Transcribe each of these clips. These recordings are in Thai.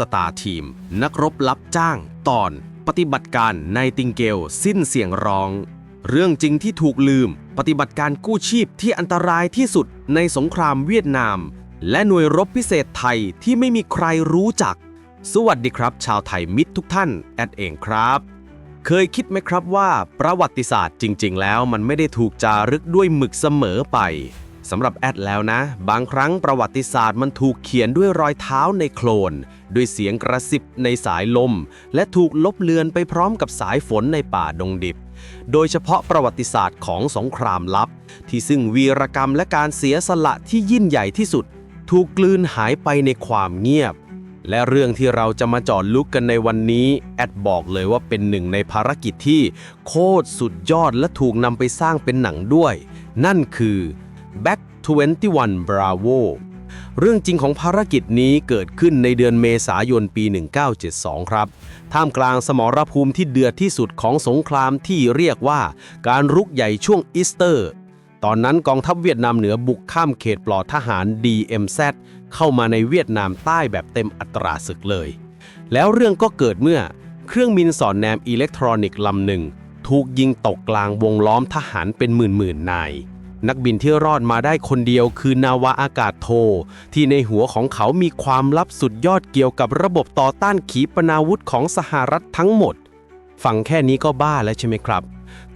สตาร์ทีม นักรบรับจ้าง ตอน ปฏิบัติการในติงเกล สิ้นเสียงร้อง เรื่องจริงที่ถูกลืม ปฏิบัติการกู้ชีพที่อันตรายที่สุดในสงครามเวียดนาม และหน่วยรบพิเศษไทยที่ไม่มีใครรู้จัก สวัสดีครับ ชาวไทยมิตรทุกท่าน แอดเองครับ เคยคิดไหมครับว่าประวัติศาสตร์จริง ๆ แล้วมันไม่ได้ถูกจารึกด้วยหมึกเสมอไปสำหรับแอดแล้วนะ บางครั้งประวัติศาสตร์มันถูกเขียนด้วยรอยเท้าในโคลน ด้วยเสียงกระซิบในสายลม และถูกลบเลือนไปพร้อมกับสายฝนในป่าดงดิบ โดยเฉพาะประวัติศาสตร์ของสงครามลับ ที่ซึ่งวีรกรรมและการเสียสละที่ยิ่งใหญ่ที่สุด ถูกกลืนหายไปในความเงียบ และเรื่องที่เราจะมาจอดลุกกันในวันนี้ แอดบอกเลยว่าเป็นหนึ่งในภารกิจที่ โคตรสุดยอดและถูกนำไปสร้างเป็นหนังด้วย นั่นคือ Back 21 Bravo เรื่องจริงของภารกิจนี้เกิดขึ้นในเดือนเมษายนปี 1972 ครับ ท่ามกลางสมรภูมิที่เดือดที่สุดของสงครามที่เรียกว่าการรุกใหญ่ช่วงอีสเตอร์ ตอนนั้นกองทัพเวียดนามเหนือบุกข้ามเขตปลอดทหาร DMZ เข้ามาในเวียดนามใต้แบบเต็มอัตราศึกเลย แล้วเรื่องก็เกิดเมื่อเครื่องบินสอดแนมอิเล็กทรอนิกส์ลำหนึ่ง ถูกยิงตกกลางวงล้อมทหารเป็นหมื่นๆนาย นักบินที่รอดมาได้คนเดียวคือนาวาอากาศโท ที่ในหัวของเขามีความลับสุดยอดเกี่ยวกับระบบต่อต้านขีปนาวุธของสหรัฐทั้งหมด ฟังแค่นี้ก็บ้าแล้วใช่ไหมครับ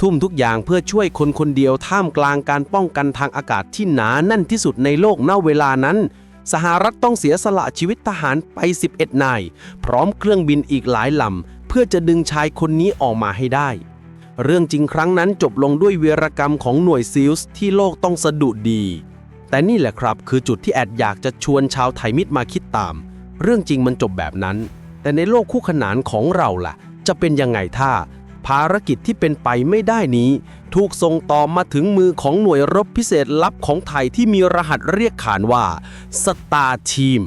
ทุ่มทุกอย่างเพื่อช่วยคนคนเดียวท่ามกลางการป้องกันทางอากาศที่หนาแน่นที่สุดในโลกณเวลานั้น สหรัฐต้องเสียสละชีวิตทหารไป 11 นาย พร้อมเครื่องบินอีกหลายลำเพื่อจะดึงชายคนนี้ออกมาให้ได้ เรื่องจริงครั้งนั้นจบลงด้วยเวีรกรรมของหน่วยซิลส์ที่โลกต้องสะดุดดี แต่นี่แหละครับคือจุดที่แอดอยากจะชวนชาวไทยมิตรมาคิดตาม เรื่องจริงมันจบแบบนั้น แต่ในโลกคู่ขนานของเราล่ะ จะเป็นยังไงถ้า ภารกิจที่เป็นไปไม่ได้นี้ ถูกส่งต่อมาถึงมือของหน่วยรบพิเศษลับของไทยที่มีรหัสเรียกขานว่าสตาร์ทีม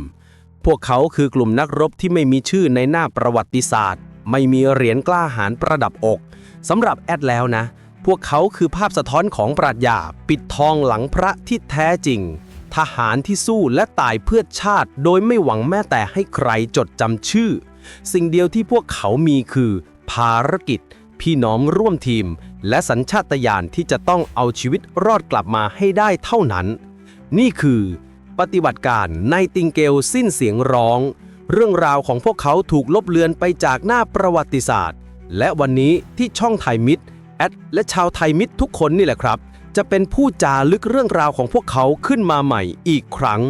พวกเขาคือกลุ่มนักรบที่ไม่มีชื่อในหน้าประวัติศาสตร์ ไม่มีเหรียญกล้าหาญประดับอก สำหรับแอดแล้วนะ พวกเขาคือภาพสะท้อนของปรัชญาปิดทองหลังพระที่แท้จริง ทหารที่สู้และตายเพื่อชาติ โดยไม่หวังแม้แต่ให้ใครจดจำชื่อ สิ่งเดียวที่พวกเขามีคือ ภารกิจ พี่น้องร่วมทีม และสัญชาตญาณที่จะต้องเอาชีวิตรอดกลับมาให้ได้เท่านั้น นี่คือ ปฏิบัติการในติงเกลสิ้นเสียงร้อง เรื่องราวของพวกเขาถูกลบเลือนไปจากหน้าประวัติศาสตร์ และวันนี้ที่ช่องไทยมิตรแอดและชาวไทยมิตรทุกคนนี่แหละครับ จะเป็นผู้จารึกเรื่องราวของพวกเขาขึ้นมาใหม่อีกครั้ง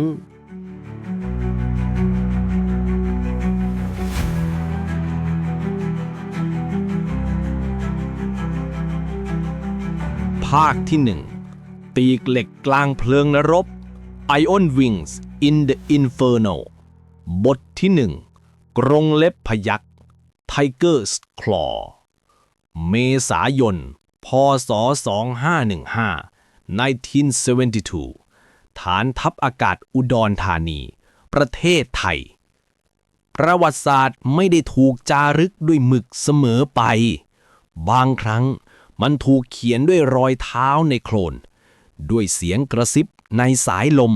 ภาคที่หนึ่งปีกเหล็กกลางเพลิงนรบ Ion Wings in the Inferno บทที่หนึ่งกรงเล็บพยัก Tiger's Claw เมษายน พศ 2515 1972 ฐานทัพอากาศอุดรธานี ประเทศไทย ประวัติศาสตร์ไม่ได้ถูกจารึกด้วยหมึกเสมอไป บางครั้งมันถูกเขียนด้วยรอยเท้าในโคลน ด้วยเสียงกระซิบในสายลม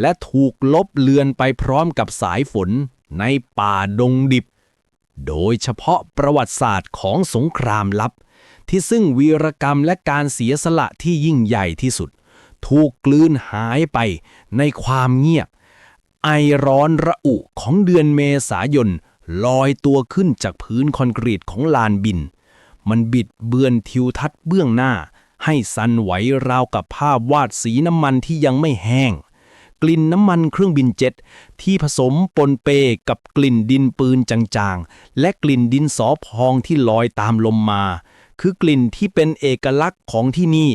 และถูกลบเลือนไปพร้อมกับสายฝนในป่าดงดิบ โดยเฉพาะประวัติศาสตร์ของสงครามลับ ที่ซึ่งวีรกรรมและการเสียสละที่ยิ่งใหญ่ที่สุด ถูกกลืนหายไปในความเงียบ ไอร้อนระอุของเดือนเมษายนลอยตัวขึ้นจากพื้นคอนกรีตของลานบิน มันบิดเบือนทิวทัศน์เบื้องหน้า ให้สั่นไหวราวกับภาพวาดสีน้ำมันที่ยังไม่แห้ง กลิ่นน้ำมันเครื่องบินเจ็ตที่ผสมปนเปกับกลิ่นดินปืนจางๆ และกลิ่นดินสอพองที่ลอยตามลมมา คือกลิ่นที่เป็นเอกลักษณ์ของที่นี่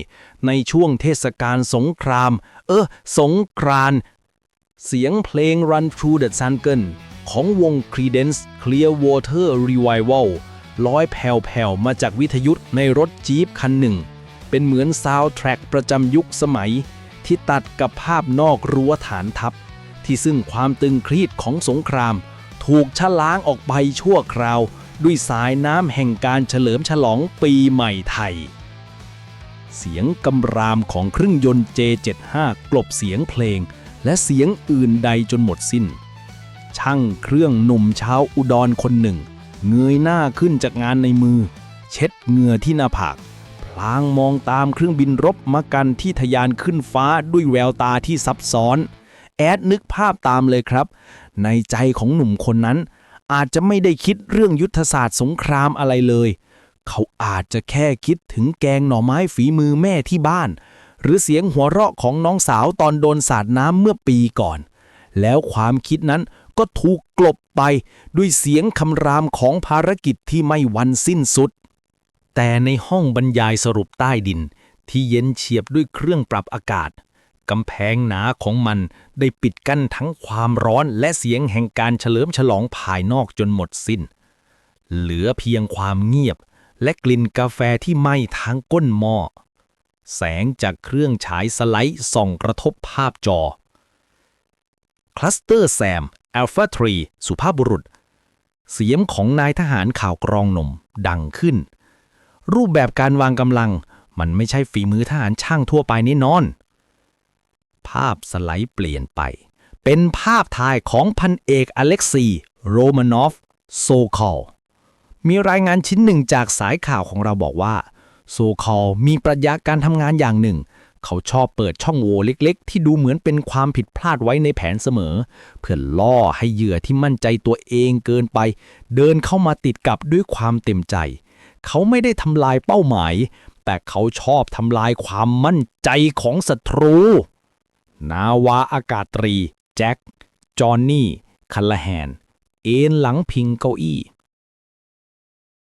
ในช่วงเทศกาลสงคราม เออ สงกรานเสียงเพลง Run Through the Jungle ของวง Creedence Clearwater Revival ลอยแผ่วๆ มาจากวิทยุในรถจี๊ปคันหนึ่ง เป็นเหมือนซาวด์แทร็กประจำยุคสมัย ที่ตัดกับภาพนอกรั้วฐานทัพ ที่ซึ่งความตึงเครียดของสงคราม ถูกชะล้างออกไปชั่วคราว ด้วยสายน้ำแห่งการเฉลิมฉลองปีใหม่ไทย เสียงกำรามของเครื่องยนต์ J75 กลบเสียงเพลง และเสียงอื่นใดจนหมดสิ้น ช่างเครื่องหนุ่มชาวอุดรคนหนึ่ง เงยหน้าขึ้นจากงานในมือ เช็ดเหงื่อที่หน้าผาก ลางมองตามเครื่องบินรบมากันที่ทะยานขึ้นฟ้าด้วยแววตาที่ซับซ้อน แอดนึกภาพตามเลยครับ ในใจของหนุ่มคนนั้น อาจจะไม่ได้คิดเรื่องยุทธศาสตร์สงครามอะไรเลย เขาอาจจะแค่คิดถึงแกงหน่อไม้ฝีมือแม่ที่บ้าน หรือเสียงหัวเราะของน้องสาวตอนโดนสาดน้ำเมื่อปีก่อน แล้วความคิดนั้นก็ถูกกลบไปด้วยเสียงคำรามของภารกิจที่ไม่วันสิ้นสุด แต่ในห้องบรรยายสรุปใต้ดิน ที่เย็นเฉียบด้วยเครื่องปรับอากาศกำแพงหนาของมันได้ปิดกั้นทั้งความร้อนและเสียงแห่งการเฉลิมฉลองภายนอกจนหมดสิ้น เหลือเพียงความเงียบและกลิ่นกาแฟที่ไหม้ทางก้นหม้อ แสงจากเครื่องฉายสไลด์ส่องกระทบภาพจอ คลัสเตอร์แซมอัลฟาทรีสุภาพบุรุษ เสียงของนายทหารข่าวกรองหนุ่มดังขึ้น รูปแบบการวางกำลัง มันไม่ใช่ฝีมือทหารช่างทั่วไปแน่นอน ภาพสไลด์เปลี่ยนไป เป็นภาพถ่ายของพันเอกอเล็กซีโรมานอฟโซคอลมีรายงานชิ้นหนึ่งจากสายข่าวของเราบอกว่า โซคอลมีปรัชญาการทำงานอย่างหนึ่ง เขาชอบเปิดช่องโหว่เล็กๆ ที่ดูเหมือนเป็นความผิดพลาดไว้ในแผนเสมอ เพื่อล่อให้เหยื่อที่มั่นใจตัวเองเกินไป เดินเข้ามาติดกับด้วยความเต็มใจ เขาไม่ได้ทำลายเป้าหมาย แต่เขาชอบทำลายความมั่นใจของศัตรู นาวาอากาศตรี แจ็ค จอห์นนี่ คัลลาแฮน เอ็นหลังพิงเก้าอี้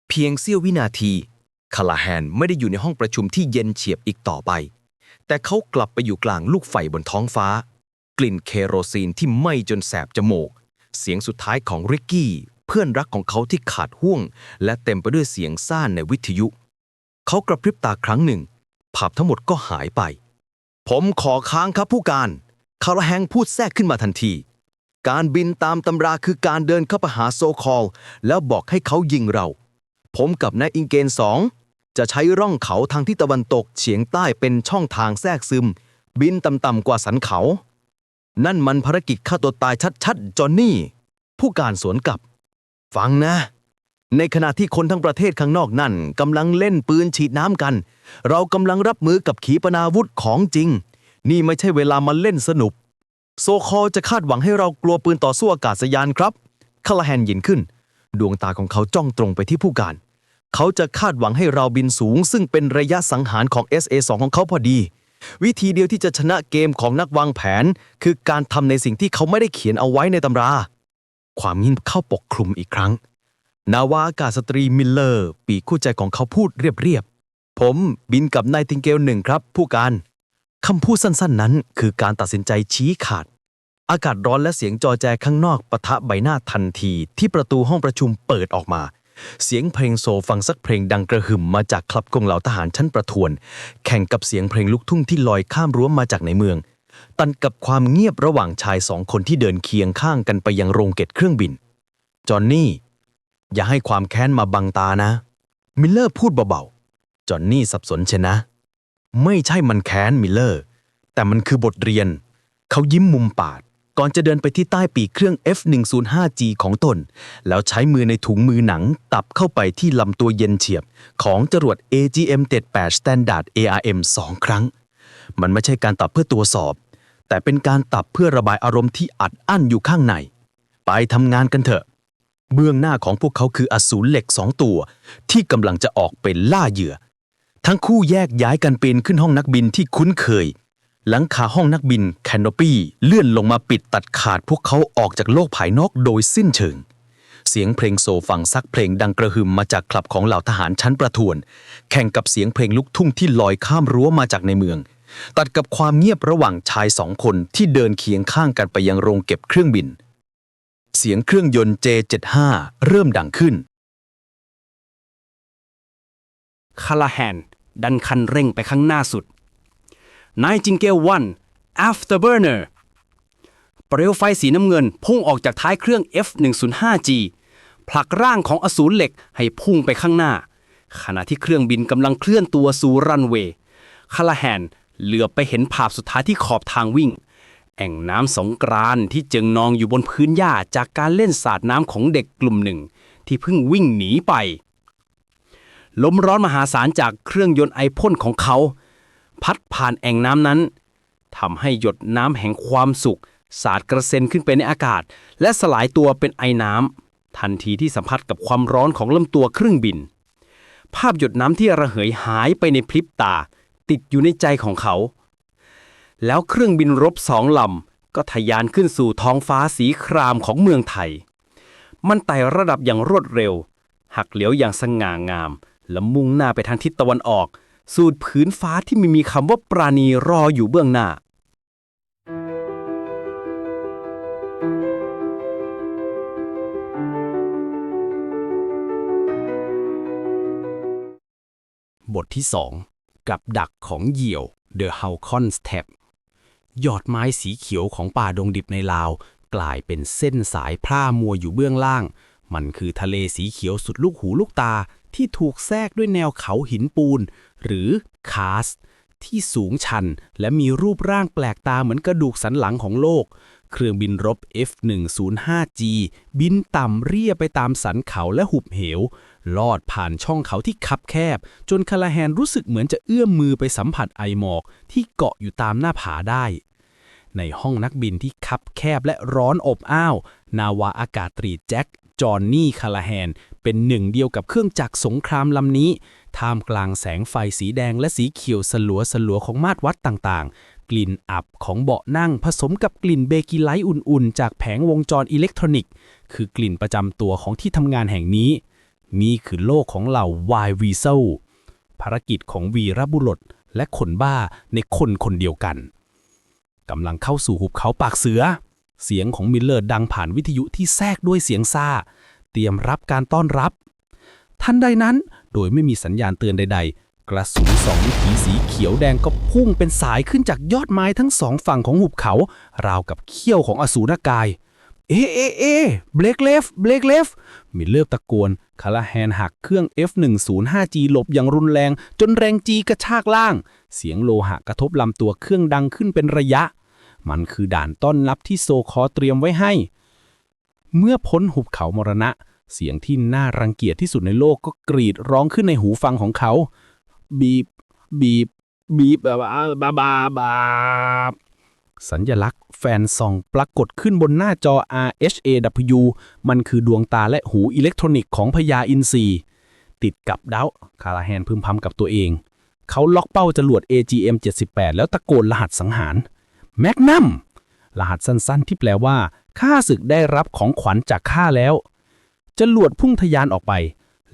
เพียงเสี้ยววินาทีคาลาแฮนไม่ได้อยู่ในห้องประชุมที่เย็นเฉียบอีกต่อไป แต่เขากลับไปอยู่กลางลูกไฟบนท้องฟ้า กลิ่นเคโรซีนที่ไหม้จนแสบจมูก เสียงสุดท้ายของริกกี้ เพื่อนรักของเขาที่ขาดห่วง และเต็มไปด้วยเสียงซ่านในวิทยุ เขากระพริบตาครั้งหนึ่ง ภาพทั้งหมดก็หายไป ผมขอค้างครับผู้การคาราแฮงพูดแทรกขึ้นมาทันที การบินตามตำราคือการเดินเข้าไปหาโซคอล แล้วบอกให้เขายิงเรา ผมกับนายอิงเกนสองจะใช้ร่องเขาทางทิศตะวันตกเฉียงใต้เป็นช่องทางแทรกซึม บินต่ำๆกว่าสันเขา นั่นมันภารกิจฆ่าตัวตายชัดๆ จอนนี่ ผู้การสวนกลับ ฟังนะ ในขณะที่คนทั้งประเทศข้างนอกนั่นกำลังเล่นปืนฉีดน้ำกัน เรากำลังรับมือกับขีปนาวุธของจริง นี่ไม่ใช่เวลามาเล่นสนุก โซคอจะคาดหวังให้เรากลัวปืนต่อสู้อากาศยานครับคาลาแฮนยินขึ้น ดวงตาของเขาจ้องตรงไปที่ผู้การ เขาจะคาดหวังให้เราบินสูง ซึ่งเป็นระยะสังหารของ SA2 ของเขาพอดี วิธีเดียวที่จะชนะเกมของนักวางแผน คือการทำในสิ่งที่เขาไม่ได้เขียนเอาไว้ในตำรา ความเงียบเข้าปกคลุมอีกครั้ง นาวาอากาศสตรีมิลเลอร์ ปีกคู่ใจของเขาพูดเรียบๆ ผมบินกับนายติงเกลหนึ่งครับ ผู้การคำพูดสั้นๆนั้น คือการตัดสินใจชี้ขาด อากาศร้อนและเสียงจอแจข้างนอกปะทะใบหน้าทันทีที่ประตูห้องประชุมเปิดออกมา เสียงเพลงโซฟังสักเพลงดังกระหึ่มมาจากคลับกงเหล่าทหารชั้นประทวน แข่งกับเสียงเพลงลูกทุ่งที่ลอยข้ามรั้วมาจากในเมือง ตันกับความเงียบระหว่างชายสองคนที่เดินเคียงข้างกันไปยังโรงเก็บเครื่องบิน จอห์นนี่ อย่าให้ความแค้นมาบังตานะ มิลเลอร์พูดเบาๆ จอห์นนี่สับสนเชนะ ไม่ใช่มันแค้นมิลเลอร์ แต่มันคือบทเรียน เขายิ้มมุมปากก่อนจะเดินไปที่ใต้ปีกเครื่อง F105G ของตน แล้วใช้มือในถุงมือหนัง ตับเข้าไปที่ลำตัวเย็นเฉียบ ของจรวด AGM-78 Standard ARM สองครั้ง มันไม่ใช่การตับเพื่อตัวสอบ แต่เป็นการตับเพื่อระบายอารมณ์ที่อัดอั้นอยู่ข้างใน ไปทำงานกันเถอะ เบื้องหน้าของพวกเขาคืออสูรเหล็กสองตัว ที่กำลังจะออกเป็นล่าเหยื่อ ทั้งคู่แยกย้ายกันปีนขึ้นห้องนักบินที่คุ้นเคย หลังคาห้องนักบินแคนโนปี้เลื่อนลงมาปิดตัดขาดพวกเขาออกจากโลกภายนอกโดยสิ้นเชิงเสียงเพลงโซฟังซักเพลงดังกระหึ่มมาจากคลับของเหล่าทหารชั้นประทวน แข่งกับเสียงเพลงลูกทุ่งที่ลอยข้ามรั้วมาจากในเมือง ตัดกับความเงียบระหว่างชายสองคนที่เดินเคียงข้างกันไปยังโรงเก็บเครื่องบิน เสียงเครื่องยนต์ J75 เริ่มดังขึ้น คาลาแฮน ดันคันเร่งไปข้างหน้าสุดนายจิงเกลวัน Afterburner เปลวไฟสีน้ำเงินพุ่งออกจากท้ายเครื่อง F105G ผลักร่างของอสูรเหล็กให้พุ่งไปข้างหน้า ขณะที่เครื่องบินกำลังเคลื่อนตัวสู่รันเวย์คาลาแฮน เหลือไปเห็นภาพสุดท้ายที่ขอบทางวิ่ง แอ่งน้ำสงกรานที่เจิงนองอยู่บนพื้นหญ้าจากการเล่นสาดน้ำของเด็กกลุ่มหนึ่ง ที่เพิ่งวิ่งหนีไป ลมร้อนมหาศาลจากเครื่องยนต์ไอพ่นของเขา พัดผ่านแอ่งน้ำนั้นทำให้หยดน้ำแห่งความสุข สาดกระเซ็นขึ้นไปในอากาศ และสลายตัวเป็นไอน้ำทันทีที่สัมผัสกับความร้อนของลำตัวเครื่องบิน ภาพหยดน้ำที่ระเหยหายไปในพริบตา ติดอยู่ในใจของเขา แล้วเครื่องบินรบสองลำก็ทะยานขึ้นสู่ท้องฟ้าสีครามของเมืองไทย มันไต่ระดับอย่างรวดเร็ว หักเหลียวอย่างสง่างาม และมุ่งหน้าไปทางทิศตะวันออก สู่ผืนฟ้าที่ไม่มีคำว่าปราณีรออยู่เบื้องหน้าบทที่2 กับดักของเหยี่ยว The Halcon's Tap ยอดไม้สีเขียวของป่าดงดิบในลาว กลายเป็นเส้นสายพร่ามัวอยู่เบื้องล่าง มันคือทะเลสีเขียวสุดลูกหูลูกตาที่ถูกแทรกด้วยแนวเขาหินปูน หรือคาส ที่สูงชันและมีรูปร่างแปลกตาเหมือนกระดูกสันหลังของโลก เครื่องบินรบ F-105G บินต่ำเรียไปตามสันเขาและหุบเหว ลอดผ่านช่องเขาที่คับแคบ จนคาลาแฮนรู้สึกเหมือนจะเอื้อมมือไปสัมผัสไอหมอกที่เกาะอยู่ตามหน้าผาได้ ในห้องนักบินที่คับแคบและร้อนอบอ้าว นาวาอากาศตรีแจ็คจอห์นนี่คาลาแฮนเป็นหนึ่งเดียวกับเครื่องจักรสงครามลำนี้ ท่ามกลางแสงไฟสีแดงและสีเขียวสลัวสลัวของมาตรวัดต่างๆ กลิ่นอับของเบาะนั่งผสมกับกลิ่นเบกิไลท์อุ่นๆ จากแผงวงจรอิเล็กทรอนิกส์ คือกลิ่นประจำตัวของที่ทำงานแห่งนี้ นี่คือโลกของเหล่าวายวีเซลภารกิจของวีรบุรุษและคนบ้าในคนคนเดียวกันกำลังเข้าสู่หุบเขาปากเสือ เสียงของมิลเลอร์ดังผ่านวิทยุที่แทรกด้วยเสียงซาเตรียมรับการต้อนรับ ทันใดนั้นโดยไม่มีสัญญาณเตือนใด ๆ กระสุนสองวิถีสีเขียวแดงก็พุ่งเป็นสายขึ้นจากยอดไม้ทั้งสองฝั่งของหุบเขา ราวกับเขี้ยวของอสูรกาย เอะเอะเอะเบรกเลฟเบรกเลฟมิลเลอร์ตะโกนคาราแฮนหักเครื่อง F105G หลบอย่างรุนแรง จนแรงจีกระชากล่าง เสียงโลหะกระทบลำตัวเครื่องดังขึ้นเป็นระยะ มันคือด่านต้อนรับที่โซคอเตรียมไว้ให้ เมื่อพ้นหุบเขามรณะ เสียงที่น่ารังเกียจที่สุดในโลกก็กรีดร้องขึ้นในหูฟังของเขา บีบ บีบ บีบบาบาบาบาบาสัญญลักษณ์แฟนซองปรากฏขึ้นบนหน้าจอ RHAW มันคือดวงตาและหูอิเล็กทรอนิกส์ของพญาอินทรีติดกับดาวคาราแฮนพึมพำกับตัวเอง เขาล็อกเป้าจรวด AGM-78 แล้วตะโกนรหัสสังหารแมกนัมรหัสสั้นๆ ที่แปลว่าข้าศึกได้รับของขวัญจากข้าแล้วจรวดพุ่งทะยานออกไป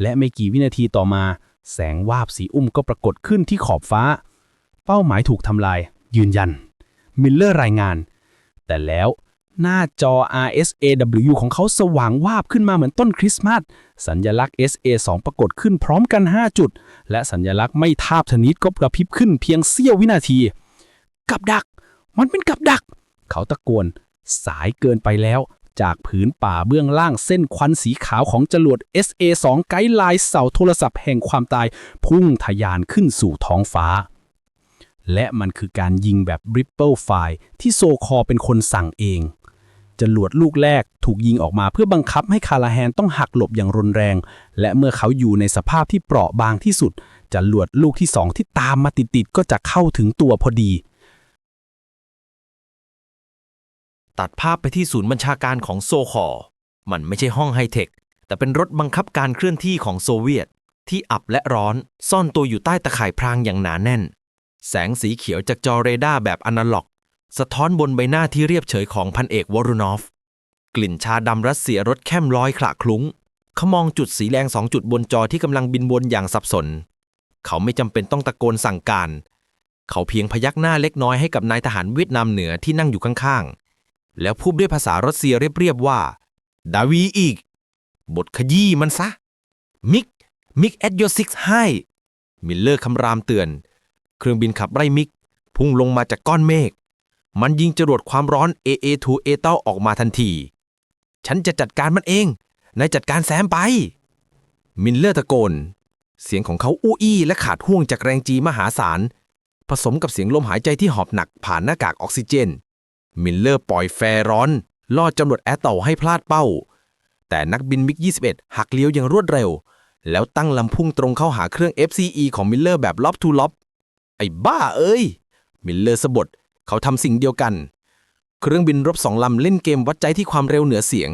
และไม่กี่วินาทีต่อมา แสงวาบสีอุ้มก็ปรากฏขึ้นที่ขอบฟ้า เป้าหมายถูกทำลาย ยืนยัน มิลเลอร์รายงาน แต่แล้วหน้าจอ RSAW ของเขาสว่างวาบขึ้นมาเหมือนต้นคริสต์มาส สัญญลักษณ์ SA2 ปรากฏขึ้นพร้อมกัน 5 จุด และสัญญลักษณ์ไม่ทาบชนิดก็กระพริบขึ้นเพียงเสี้ยววินาที กับดัก มันเป็นกับดัก เขาตะโกน สายเกินไปแล้ว จากผืนป่าเบื้องล่างเส้นควันสีขาวของจรวด SA2 ไกด์ไลน์เสาโทรศัพท์แห่งความตาย พุ่งทะยานขึ้นสู่ท้องฟ้า และมันคือการยิงแบบ Ripple Fire ที่โซคอเป็นคนสั่งเองจรวดลูกแรกถูกยิงออกมาเพื่อบังคับให้คาราแฮนต้องหักหลบอย่างรุนแรง และเมื่อเขาอยู่ในสภาพที่เปราะบางที่สุดจรวดลูกที่สองที่ตามมาติดๆก็จะเข้าถึงตัวพอดี ตัดภาพไปที่ศูนย์บัญชาการของโซคอมันไม่ใช่ห้องไฮเทค แต่เป็นรถบังคับการเคลื่อนที่ของโซเวียต ที่อับและร้อนซ่อนตัวอยู่ใต้ตะข่ายพรางอย่างหนาแน่น แสงสีเขียวจากจอเรดาร์แบบอนาล็อก สะท้อนบนใบหน้าที่เรียบเฉยของพันเอกวอรุนอฟ กลิ่นชาดำรัสเซียรถแคมลอยขละคลุ้ง เขามองจุดสีแดงสองจุดบนจอที่กำลังบินวนอย่างสับสน เขาไม่จำเป็นต้องตะโกนสั่งการ เขาเพียงพยักหน้าเล็กน้อยให้กับนายทหารเวียดนามเหนือที่นั่งอยู่ข้างๆ แล้วพูดด้วยภาษารัสเซียเรียบๆว่า ดาวีอีก บทขยี้มันซะ มิก มิกแอดโยซิกให้มิลเลอร์คำรามเตือน เครื่องบินขับไล่มิก พุ่งลงมาจากก้อนเมฆ มันยิงจรวดความร้อน AA2 เอเต้าออกมาทันที ฉันจะจัดการมันเอง นายจัดการแซมไป มิลเลอร์ตะโกน เสียงของเขาอู้อี้และขาดห่วงจากแรงจีมหาศาล ผสมกับเสียงลมหายใจที่หอบหนักผ่านหน้ากากออกซิเจน มิลเลอร์ปล่อยแฟร์ร้อนลอดจำรวจแอตโตให้พลาดเป้า แต่นักบินมิก 21 หักเลี้ยวอย่างรวดเร็ว แล้วตั้งลำพุ่งตรงเข้าหาเครื่อง FCE ของมิลเลอร์แบบล็อบทูล็อบไอ้บ้าเอ้ย มิลเลอร์สะบดเขาทำสิ่งเดียวกัน เครื่องบินรบสองลำเล่นเกมวัดใจที่ความเร็วเหนือเสียง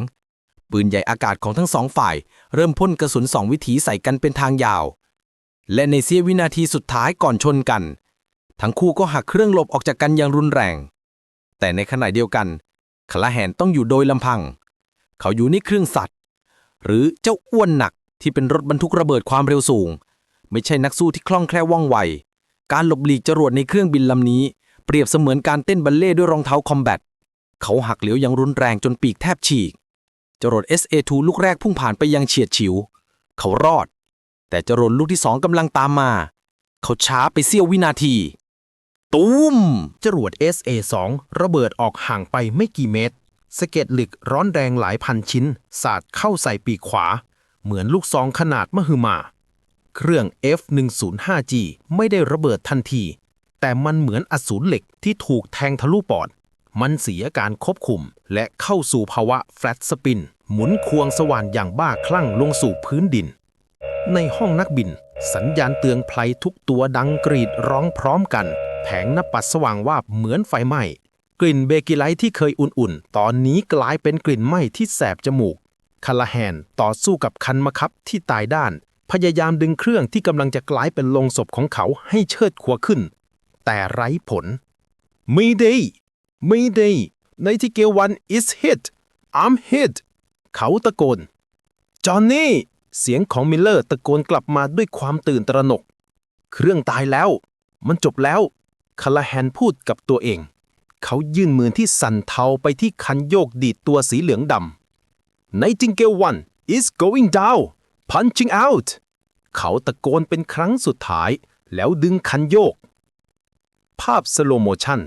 ปืนใหญ่อากาศของทั้งสองฝ่าย เริ่มพ่นกระสุนสองวิถีใส่กันเป็นทางยาว และในเสี้ยววินาทีสุดท้ายก่อนชนกัน ทั้งคู่ก็หักเครื่องหลบออกจากกันอย่างรุนแรง แต่ในขณะเดียวกันคลาแฮนต้องอยู่โดยลำพัง เขาอยู่ในเครื่องสัตว์ หรือเจ้าอ้วนหนักที่เป็นรถบรรทุกระเบิดความเร็วสูง ไม่ใช่นักสู้ที่คล่องแคล่วว่องไว การหลบหลีกจรวดในเครื่องบินลำนี้ เปรียบเสมือนการเต้นบัลเล่ด้วยรองเท้าคอมแบทเขาหักเหลียวอย่างรุนแรงจนปีกแทบฉีก จรวด SA-2 ลูกแรกพุ่งผ่านไปยังเฉียดฉิว เขารอด แต่จรวดลูกที่สองกำลังตามมา เขาช้าไปเสี้ยววินาที ตูมจรวด SA-2 ระเบิดออกห่างไปไม่กี่เมตร สะเก็ดเหล็กร้อนแรงหลายพันชิ้น สาดเข้าใส่ปีกขวา เหมือนลูกซองขนาดมหึมา เครื่อง F105G ไม่ได้ระเบิดทันที แต่มันเหมือนอสูรเหล็กที่ถูกแทงทะลุปอด มันเสียการควบคุม และเข้าสู่ภาวะแฟลตสปิน หมุนควงสว่านอย่างบ้าคลั่งลงสู่พื้นดิน ในห้องนักบิน สัญญาณเตือนภัยทุกตัวดังกรีดร้องพร้อมกัน แผงน้าปัดสว่างวาบเหมือนไฟไหม้ กลิ่นเบกิไลท์ที่เคยอุ่นๆ ตอนนี้กลายเป็นกลิ่นไหม้ที่แสบจมูกคาลาแฮนต่อสู้กับคันมะครับที่ตายด้าน พยายามดึงเครื่องที่กำลังจะกลายเป็นโลงศพของเขาให้เชิดขัวขึ้น แต่ไร้ผล Mayday Mayday ในที่เกวัน is hit I'm hit เขาตะโกน จอห์นนี่ เสียงของมิลเลอร์ตะโกนกลับมาด้วยความตื่นตระหนก เครื่องตายแล้ว มันจบแล้ว คาลาแฮนพูดกับตัวเอง เขายื่นมือที่สั่นเทาไปที่คันโยกดีดตัวสีเหลืองดำในจิงเกลวัน is going down punching out เขาตะโกนเป็นครั้งสุดท้าย แล้วดึงคันโยก ภาพสโลโมชัน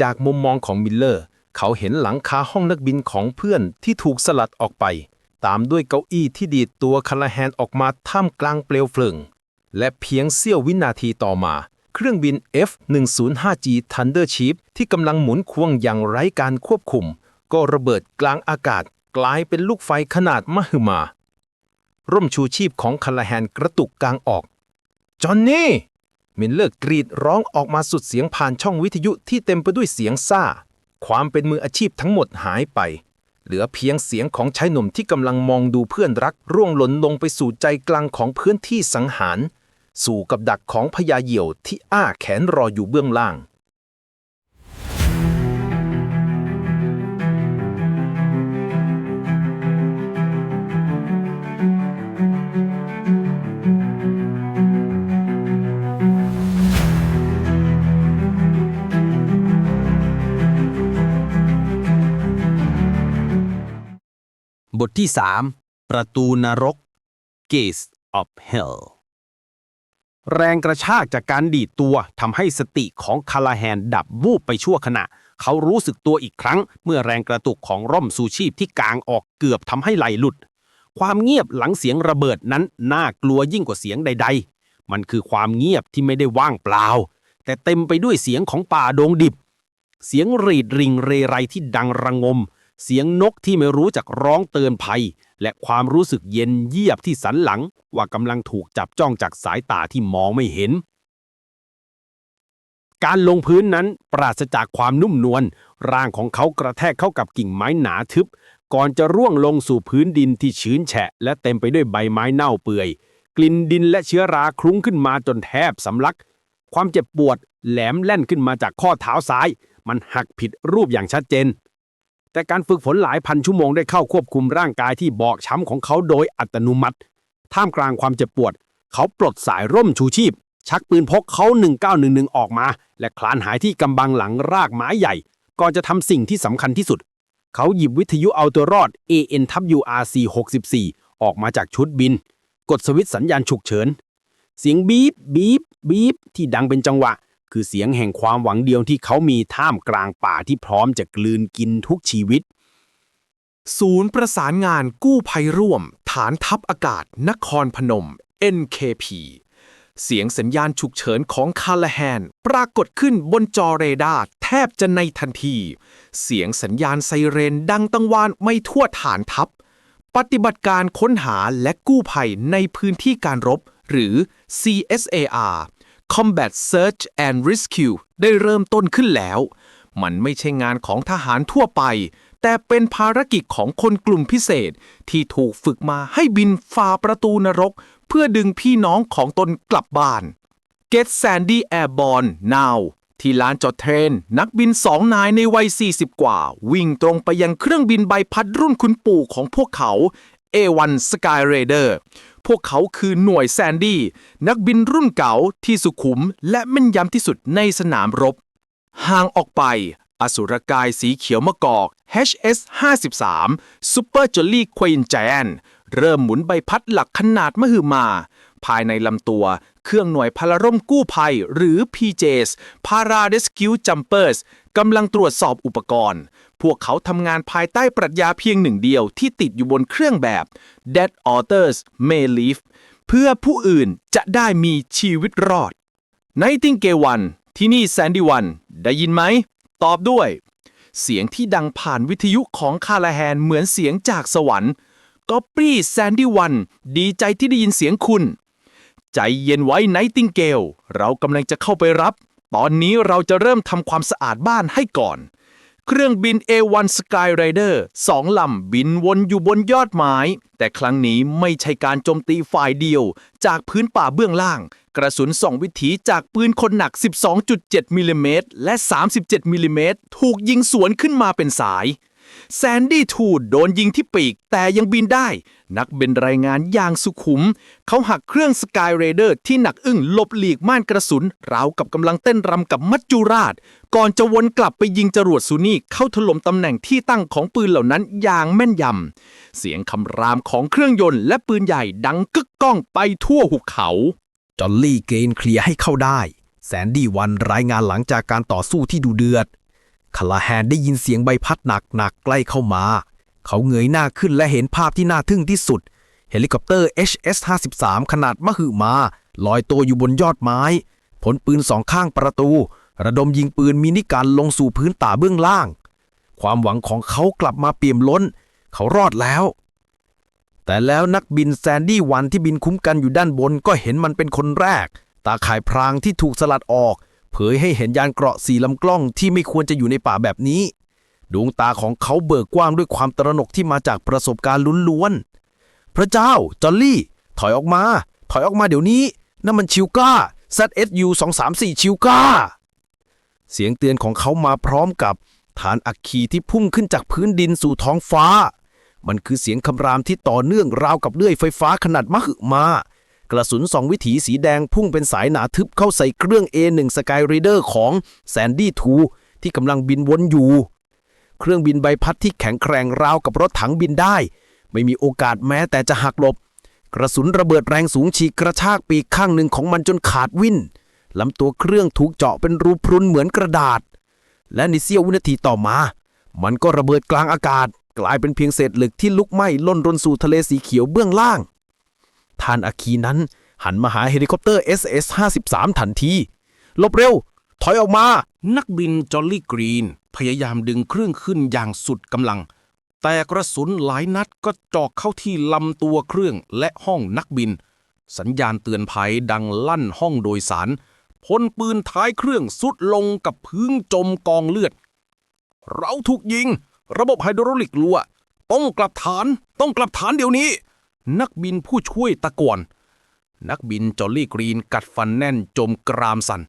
จากมุมมองของมิลเลอร์ เขาเห็นหลังคาห้องนักบินของเพื่อนที่ถูกสลัดออกไป ตามด้วยเก้าอี้ที่ดีดตัวคาราแฮนออกมาท่ามกลางเปลวเพลิง และเพียงเสี้ยววินาทีต่อมา เครื่องบิน F-105G Thunder Chief ที่กำลังหมุนควงอย่างไร้การควบคุม ก็ระเบิดกลางอากาศกลายเป็นลูกไฟขนาดมหึมา ร่มชูชีพของคาราแฮนกระตุกกลางออก จอห์นนี่ มิลเลอร์กรีดร้องออกมาสุดเสียงผ่านช่องวิทยุที่เต็มไปด้วยเสียงซ่า ความเป็นมืออาชีพทั้งหมดหายไป เหลือเพียงเสียงของชายหนุ่มที่กำลังมองดูเพื่อนรักร่วงหล่นลงไปสู่ใจกลางของพื้นที่สังหาร สู่กับดักของพญาเหยี่ยวที่อ้าแขนรออยู่เบื้องล่าง บทที่ 3 ประตูนรก Gates of Hell แรงกระชากจากการดีดตัวทำให้สติของคาลาแฮนดับวูบไปชั่วขณะ เขารู้สึกตัวอีกครั้ง เมื่อแรงกระตุกของร่มสูชีพที่กางออกเกือบทำให้ไหลหลุด ความเงียบหลังเสียงระเบิดนั้นน่ากลัวยิ่งกว่าเสียงใด ๆ มันคือความเงียบที่ไม่ได้ว่างเปล่า แต่เต็มไปด้วยเสียงของป่าดงดิบ เสียงรีดริงเรไรที่ดังระงม เสียงนกที่ไม่รู้จักร้องเตือนภัย และความรู้สึกเย็นเยียบที่สันหลัง ว่ากำลังถูกจับจ้องจากสายตาที่มองไม่เห็น การลงพื้นนั้นปราศจากความนุ่มนวลร่างของเขากระแทกเข้ากับกิ่งไม้หนาทึบ ก่อนจะร่วงลงสู่พื้นดินที่ชื้นแฉะ และเต็มไปด้วยใบไม้เน่าเปื่อย กลิ่นดินและเชื้อราคลุ้งขึ้นมาจนแทบสำลัก ความเจ็บปวดแหลมแล่นขึ้นมาจากข้อเท้าซ้าย มันหักผิดรูปอย่างชัดเจน แต่การฝึกฝนหลายพันชั่วโมงได้เข้าควบคุมร่างกายที่บอบช้ำของเขาโดยอัตโนมัติ ท่ามกลางความเจ็บปวด เขาปลดสายร่มชูชีพ ชักปืนพกเขา 1911 ออกมา และคลานหายที่กำบังหลังรากไม้ใหญ่ ก่อนจะทำสิ่งที่สำคัญที่สุด เขาหยิบวิทยุเอาตัวรอด ANWRC 64ออกมาจากชุดบิน กดสวิตช์สัญญาณฉุกเฉิน เสียงบีบบีบบีบที่ดังเป็นจังหวะ คือเสียงแห่งความหวังเดียวที่เขามีท่ามกลางป่าที่พร้อมจะกลืนกินทุกชีวิต ศูนย์ประสานงานกู้ภัยร่วม ฐานทัพอากาศ นครพนม NKP เสียงสัญญาณฉุกเฉินของคาลแฮน ปรากฏขึ้นบนจอเรดาร์แทบจะในทันที เสียงสัญญาณไซเรนดังตังวานไม่ทั่วฐานทัพ ปฏิบัติการค้นหาและกู้ภัยในพื้นที่การรบ หรือ CSAR Combat Search and Rescue ได้เริ่มต้นขึ้นแล้ว มันไม่ใช่งานของทหารทั่วไป แต่เป็นภารกิจของคนกลุ่มพิเศษ ที่ถูกฝึกมาให้บินฝ่าประตูนรก เพื่อดึงพี่น้องของตนกลับบ้าน Get Sandy Airborne Now ที่ลานจอดเทรน นักบินสองนายในวัย 40 กว่า วิ่งตรงไปยังเครื่องบินใบพัดรุ่นคุณปู่ของพวกเขา A1 Sky Raider พวกเขาคือหน่วยแซนดี้นักบินรุ่นเก่าที่สุขุมและแม่นยำที่สุดในสนามรบ ห่างออกไป อสุรกายสีเขียวมะกอก HS 53 Super Jolly Queen Giant เริ่มหมุนใบพัดหลักขนาดมหึมา ภายในลำตัวเครื่องหน่วยพลร่มกู้ภัย หรือ PJs Para Rescue Jumpers กำลังตรวจสอบอุปกรณ์ พวกเขาทำงานภายใต้ปรัชญาเพียงหนึ่งเดียวที่ติดอยู่บนเครื่องแบบ Dead Authors May Live เพื่อผู้อื่นจะได้มีชีวิตรอดไนติงเกวันที่นี่แซนดี้วันได้ยินไหม ตอบด้วย เสียงที่ดังผ่านวิทยุของคาราแฮนเหมือนเสียงจากสวรรค์ก็ปรี้แซนดี้วันดีใจที่ได้ยินเสียงคุณ ใจเย็นไว้ไนติงเกล เรากำลังจะเข้าไปรับ ตอนนี้เราจะเริ่มทำความสะอาดบ้านให้ก่อน เครื่องบิน A1 Sky Rider สองลำบินวนอยู่บนยอดไม้ แต่ครั้งนี้ไม่ใช่การโจมตีฝ่ายเดียว จากพื้นป่าเบื้องล่าง กระสุนส่องวิถีจากปืนคนหนัก 12.7มิลลิเมตรและ 37มิลลิเมตรถูกยิงสวนขึ้นมาเป็นสาย แซนดี้ทูดโดนยิงที่ปีกแต่ยังบินได้ นักบินรายงานอย่างสุขุม เขาหักเครื่องสกายเรเดอร์ที่หนักอึ้งหลบหลีกม่านกระสุน ราวกับกำลังเต้นรำกับมัจจุราช ก่อนจะวนกลับไปยิงจรวดซูนี่เข้าถล่มตำแหน่งที่ตั้งของปืนเหล่านั้นอย่างแม่นยำ เสียงคำรามของเครื่องยนต์และปืนใหญ่ดังกึกก้องไปทั่วหุบเขาจอลลี่เกนเคลียร์ให้เข้าได้แซนดี้วันรายงานหลังจากการต่อสู้ที่ดูเดือด คลาแฮนได้ยินเสียงใบพัดหนักๆใกล้เข้ามา เขาเงยหน้าขึ้นและเห็นภาพที่น่าทึ่งที่สุด เฮลิคอปเตอร์ HS-53 ขนาดมหึมา ลอยตัวอยู่บนยอดไม้ ผลปืนสองข้างประตู ระดมยิงปืนมินิกันลงสู่พื้นตาเบื้องล่าง ความหวังของเขากลับมาเปี่ยมล้น เขารอดแล้ว แต่แล้วนักบินแซนดี้วันที่บินคุ้มกันอยู่ด้านบนก็เห็นมันเป็นคนแรก ตาข่ายพรางที่ถูกสลัดออก เผยให้เห็นยานเกราะสี่ลำกล้องที่ไม่ควรจะอยู่ในป่าแบบนี้ ดวงตาของเขาเบิกกว้างด้วยความตระหนกที่มาจากประสบการณ์ล้วนๆพระเจ้า จอลลี่ ถอยออกมา ถอยออกมาเดี๋ยวนี้นั่นมันชิวก้า ZSU 234ชิวก้า เสียงเตือนของเขามาพร้อมกับฐานอัคคีที่พุ่งขึ้นจากพื้นดินสู่ท้องฟ้า มันคือเสียงคำรามที่ต่อเนื่องราวกับเลื่อยไฟฟ้าขนาดมหึมา กระสุนสองวิถีสีแดงพุ่งเป็นสายหนาทึบเข้าใส่เครื่อง A1 Sky Raider ของ Sandy 2ที่กำลังบินวนอยู่ เครื่องบินใบพัดที่แข็งแกร่งราวกับรถถังบินได้ ไม่มีโอกาสแม้แต่จะหักหลบ กระสุนระเบิดแรงสูงฉีกกระชากปีกข้างหนึ่งของมันจนขาดวิ่นลำตัวเครื่องถูกเจาะเป็นรูพรุนเหมือนกระดาษ และในเสี้ยววินาทีต่อมา มันก็ระเบิดกลางอากาศ กลายเป็นเพียงเศษเหล็กที่ลุกไหม้ล่นรนสู่ทะเลสีเขียวเบื้องล่าง ทานอาคีนั้น หันมาหาเฮลิคอปเตอร์ SS-53 ทันที ลบเร็ว ถอยออกมา นักบินจอลลี่กรีน พยายามดึงเครื่องขึ้นอย่างสุดกำลัง แต่กระสุนหลายนัดก็จาะเข้าที่ลำตัวเครื่องและห้องนักบิน สัญญาณเตือนภัยดังลั่นห้องโดยสารพลปืนท้ายเครื่องสุดลงกับพื้นจมกองเลือด เราถูกยิง ระบบไฮดรอลิกรั่วต้องกลับฐาน ต้องกลับฐานเดี๋ยวนี้ นักบินผู้ช่วยตะโกนนักบินจอลลี่กรีนกัดฟันแน่นจมกรามสัน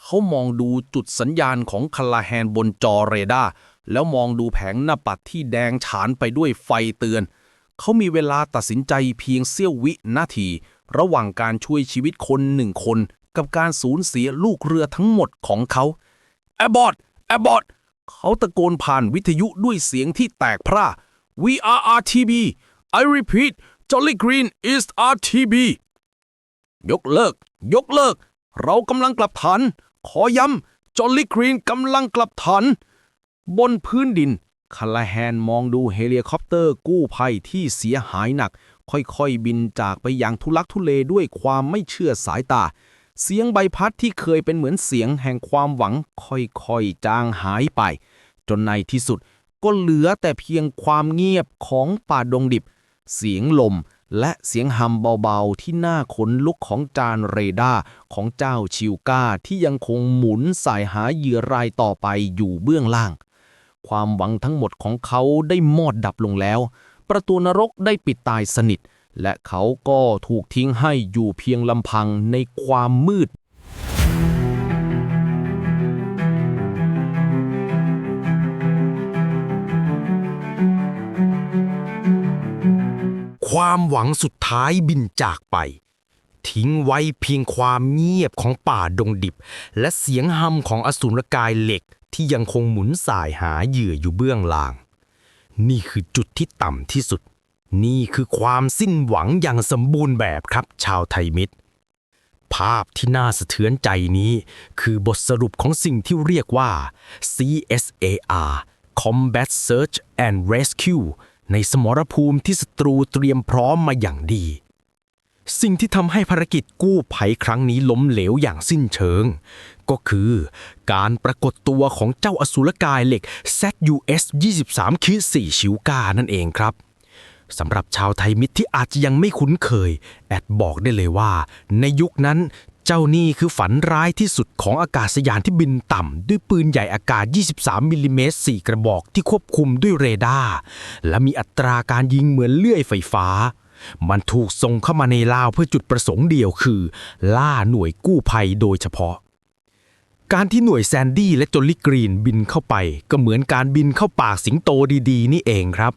เขามองดูจุดสัญญาณของคาลาแฮนบนจอเรดาร์แล้วมองดูแผงหน้าปัดที่แดงฉานไปด้วยไฟเตือน เขามีเวลาตัดสินใจเพียงเสี้ยววินาที ระหว่างการช่วยชีวิตคนหนึ่งคน กับการสูญเสียลูกเรือทั้งหมดของเขาแอบอดแอบอดเขาตะโกนผ่านวิทยุด้วยเสียงที่แตกพร่า We are RTB I repeat Jolly Green is RTB ยกเลิก ยกเลิก เรากำลังกลับฐาน ขอย้ำจอลลี่กรีนกำลังกลับฐาน บนพื้นดินคาลาแฮนมองดูเฮลิคอปเตอร์กู้ภัยที่เสียหายหนัก ค่อยๆบินจากไปอย่างทุลักทุเลด้วยความไม่เชื่อสายตา เสียงใบพัดที่เคยเป็นเหมือนเสียงแห่งความหวัง ค่อยๆจางหายไป จนในที่สุดก็เหลือแต่เพียงความเงียบของป่าดงดิบ เสียงลม และเสียงฮัมเบาๆ ที่หน่าขนลุกของจานเรดาร์ของเจ้าชิวก้าที่ยังคงหมุนสายหาเหยื่อรายต่อไปอยู่เบื้องล่าง ความหวังทั้งหมดของเขาได้มอดดับลงแล้ว ประตูนรกได้ปิดตายสนิท และเขาก็ถูกทิ้งให้อยู่เพียงลำพังในความมืด ความหวังสุดท้ายบินจากไป ทิ้งไว้เพียงความเงียบของป่าดงดิบ และเสียงฮัมของอสูรกายเหล็กที่ยังคงหมุนสายหาเหยื่ออยู่เบื้องล่าง นี่คือจุดที่ต่ำที่สุด นี่คือความสิ้นหวังอย่างสมบูรณ์แบบครับ ชาวไทยมิตร ภาพที่น่าสะเทือนใจนี้ คือบทสรุปของสิ่งที่เรียกว่า CSAR Combat Search and Rescue ในสมรภูมิที่ศัตรูเตรียมพร้อมมาอย่างดี สิ่งที่ทำให้ภารกิจกู้ภัยครั้งนี้ล้มเหลวอย่างสิ้นเชิง ก็คือ การปรากฏตัวของเจ้าอสูรกายเหล็ก ZUS 23คิ4ชิวกานั่นเองครับสำหรับชาวไทยมิตรที่อาจจะยังไม่คุ้นเคย แอดบอกได้เลยว่า ในยุคนั้น เจ้านี่คือฝันร้ายที่สุดของอากาศยานที่บินต่ำ ด้วยปืนใหญ่อากาศ 23 มิลลิเมตร 4 กระบอกที่ควบคุมด้วยเรดาร์และมีอัตราการยิงเหมือนเลื่อยไฟฟ้า มันถูกส่งเข้ามาในลาวเพื่อจุดประสงค์เดียวคือ ล่าหน่วยกู้ภัยโดยเฉพาะ การที่หน่วยแซนดี้และจอลลี่กรีนบินเข้าไป ก็เหมือนการบินเข้าปากสิงโตดีๆ นี่เองครับ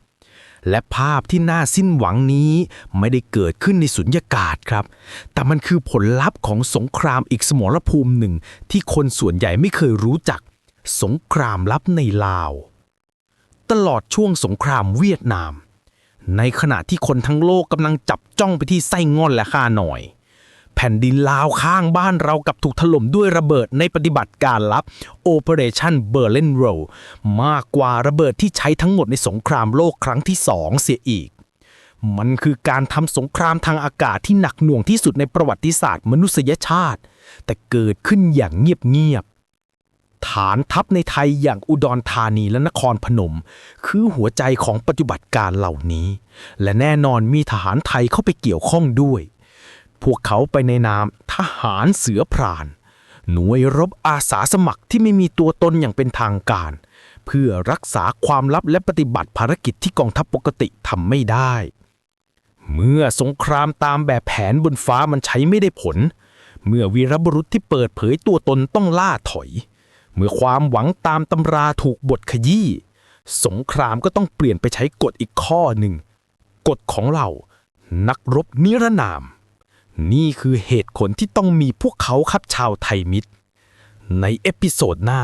และภาพที่น่าสิ้นหวังนี้ไม่ได้เกิดขึ้นในสุญญากาศครับ แต่มันคือผลลัพธ์ของสงครามอีกสมรภูมิหนึ่ง ที่คนส่วนใหญ่ไม่เคยรู้จัก สงครามลับในลาว ตลอดช่วงสงครามเวียดนาม ในขณะที่คนทั้งโลกกำลังจับจ้องไปที่ไส้งอนและข้าหน่อย แผ่นดินลาวข้างบ้านเรากับถูกถล่มด้วยระเบิดในปฏิบัติการลับ Operation Berlin Roll มากกว่าระเบิดที่ใช้ทั้งหมดในสงครามโลกครั้งที่สองเสียอีก มันคือการทำสงครามทางอากาศที่หนักหน่วงที่สุดในประวัติศาสตร์มนุษยชาติ แต่เกิดขึ้นอย่างเงียบๆฐานทัพในไทยอย่างอุดรธานีและนครพนม คือหัวใจของปฏิบัติการเหล่านี้ และแน่นอนมีทหารไทยเข้าไปเกี่ยวข้องด้วย พวกเขาไปในนามทหารเสือพราน หน่วยรบอาสาสมัครที่ไม่มีตัวตนอย่างเป็นทางการ เพื่อรักษาความลับและปฏิบัติภารกิจที่กองทัพปกติทำไม่ได้ เมื่อสงครามตามแบบแผนบนฟ้ามันใช้ไม่ได้ผล เมื่อวีรบุรุษที่เปิดเผยตัวตนต้องล่าถอย เมื่อความหวังตามตำราถูกบทขยี้สงครามก็ต้องเปลี่ยนไปใช้กฎอีกข้อหนึ่งกฎของเรา นักรบนิรนาม นี่คือเหตุผลที่ต้องมีพวกเขาครับชาวไทยมิตร ในเอพิโซดหน้า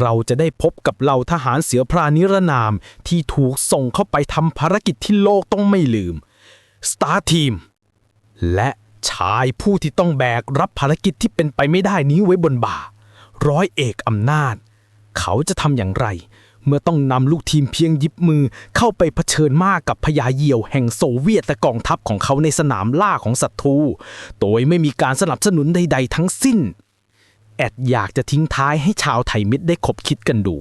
เราจะได้พบกับเหล่าทหารเสือพรานนิรนามที่ถูกส่งเข้าไปทำภารกิจที่โลกต้องไม่ลืม Star Team และชายผู้ที่ต้องแบกรับภารกิจที่เป็นไปไม่ได้นี้ไว้บนบ่า ร้อยเอกอำนาจ เขาจะทำอย่างไร เมื่อต้องนำลูกทีมเพียงยิบมือเข้าไปเผชิญมากกับพญาเหยี่ยวแห่งโซเวียตและกองทัพของเขาในสนามล่าของศัตรู โดยไม่มีการสนับสนุนใด ๆ ทั้งสิ้น แอดอยากจะทิ้งท้ายให้ชาวไทยมิตรได้คบคิดกันดู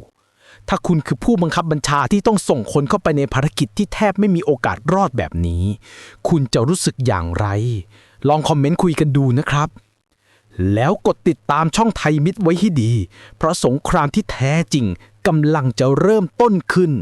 ถ้าคุณคือผู้บังคับบัญชาที่ต้องส่งคนเข้าไปในภารกิจที่แทบไม่มีโอกาสรอดแบบนี้ คุณจะรู้สึกอย่างไร ลองคอมเมนต์คุยกันดูนะครับแล้วกดติดตามช่องไทยมิตรไว้ให้ดี เพราะสงครามที่แท้จริง กำลังจะเริ่มต้นขึ้น